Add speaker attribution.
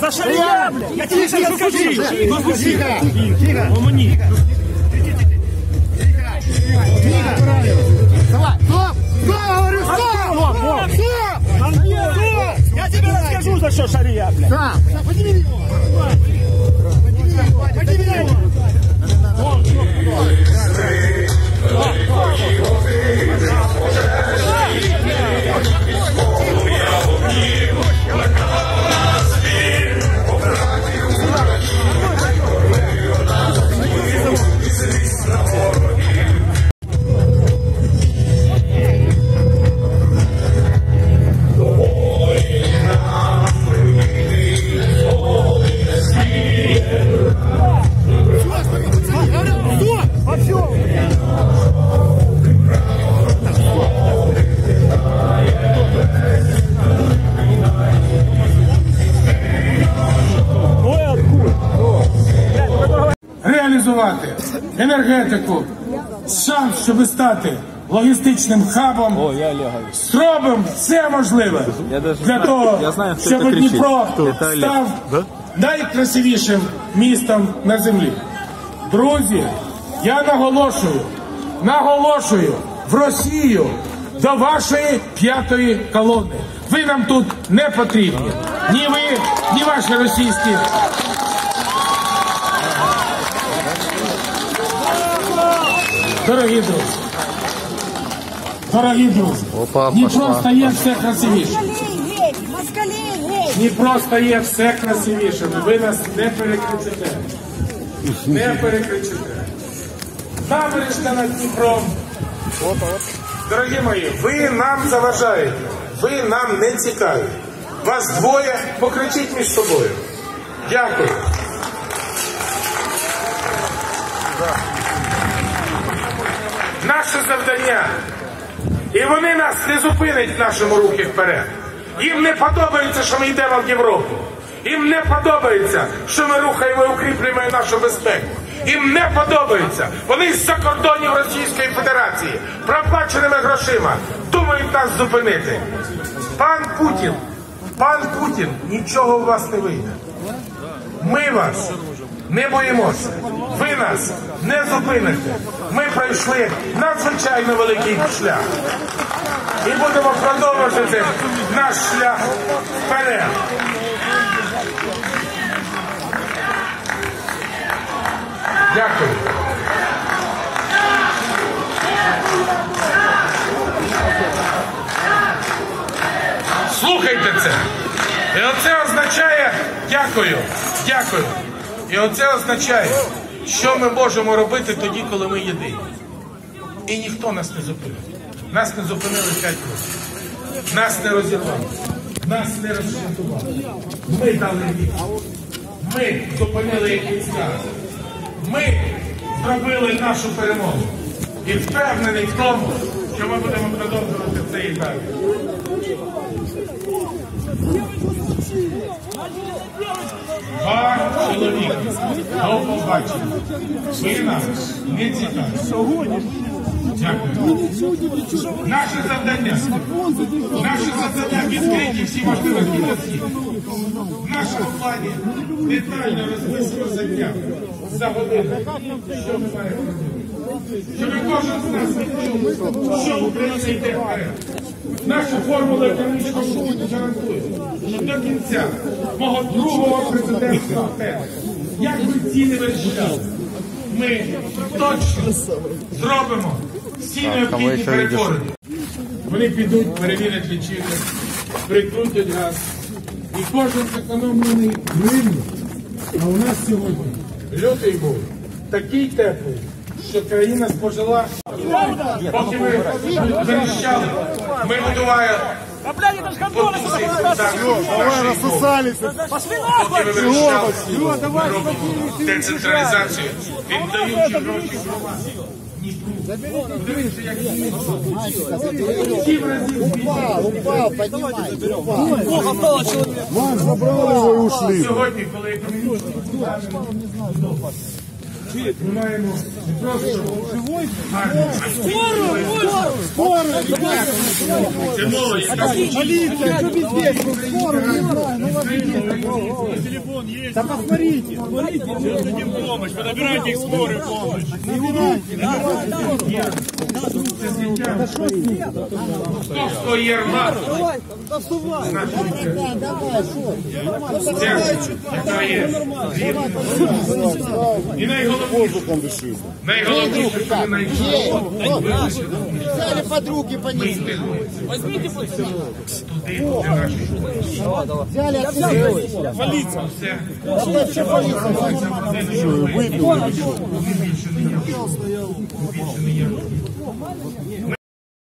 Speaker 1: За шария, блядь! Я тебе сейчас покажу! Тихо! Тихо! Помоги! Давай! Стоп! Стоп! Говорю, стоп! Стоп!
Speaker 2: Я тебе расскажу, за что шария, блядь!
Speaker 1: Да! Подними его!
Speaker 3: Реалізувати енергетику, шанс, щоб стати логістичним хабом.
Speaker 2: О, я.
Speaker 3: Зробимо все можливе для того, щоб. Дніпро став найкрасивішим містом на землі. Друзі, я наголошую, наголошую в Росію до вашої п'ятої колони. Ви нам тут не потрібні. Ні ви, ні ваші російські Дорогі друзі, дорогі друзі, Дніпро стає все красивіше. Дніпро стає все красивішим. Ви нас не перекричите. Не перекричите. Набережна над Дніпром. Дорогі мої, ви нам заважаєте. Ви нам не цікаві. Вас двоє, покричіть між собою. Дякую. Наше завдання. І вони нас не зупинять в нашому рухі вперед. Їм не подобається, що ми йдемо в Європу. Їм не подобається, що ми рухаємо і укріплюємо нашу безпеку. Їм не подобається. Вони з-за кордонів Російської Федерації проплаченими грошима думають нас зупинити. Пан Путін, пан Путін, нічого у вас не вийде. Ми вас не боїмося. Ви нас не зупините. Ми пройшли надзвичайно великий шлях. І будемо продовжувати наш шлях вперед. Дякую. Слухайте це. І оце означає дякую, дякую. І оце означає, що ми можемо робити тоді, коли ми єдині. І ніхто нас не зупинив. Нас не зупинили 5 років. Нас не розірвали. Нас не розшантували. Ми дали відповідь. Ми зупинили якийсь час. Ми зробили нашу перемогу. І впевнений в тому, що ми будемо продовжувати це і далі. Два чоловіки. До побачення. Ви нам не цікаві. Дякую. Наше завдання. Наше завдання відкриті всі можливості. В нашому плані детально розписано заняття за годину. Що ми маємо? Щоб кожен з нас відчув, що Україна йде вперед. Наша формула економічного гарантує, що до кінця мого другого президентського терміну, як би ці не вирішали, ми точно зробимо всі необхідні перетворення. Вони підуть, перевірять лічильник, прикрутять газ. І кожен зекономлений гривень. А у нас сьогодні лютий був такий теплий, що країна спожила, поки ми вирішали, ми будували
Speaker 2: А, блядь, это ж гондоны сюда
Speaker 1: Давай, рассосались.
Speaker 2: Пошли
Speaker 3: поки
Speaker 2: нахуй!
Speaker 3: ми вирішали, ми робимо децентралізацію, віддаючи гроші громаді. Дивіться, як сім.
Speaker 1: Упал, поднимай.
Speaker 2: Плохо стало человек.
Speaker 1: Вон, забрали его и ушли.
Speaker 3: Сьогодні, коли економічно ми Маємо живой.
Speaker 2: Скорую! Скорую!
Speaker 1: Полиция, что пиздец? Скорую, не знаю, ну вас
Speaker 2: Телефон есть. Да посмотрите. Сейчас дадим помощь, вы набираете их скорую помощь. Не гуляйте.
Speaker 3: Хто стоє рвати? яка є І найголовніше,
Speaker 1: Воздухом дыши.
Speaker 3: найголовніше, що ми знайшли
Speaker 1: Взяли под руки, понесли.
Speaker 3: туди, де наші
Speaker 1: Взяли, отсюда.
Speaker 3: все.
Speaker 1: Выпил.
Speaker 3: Більше не я. Більше не я.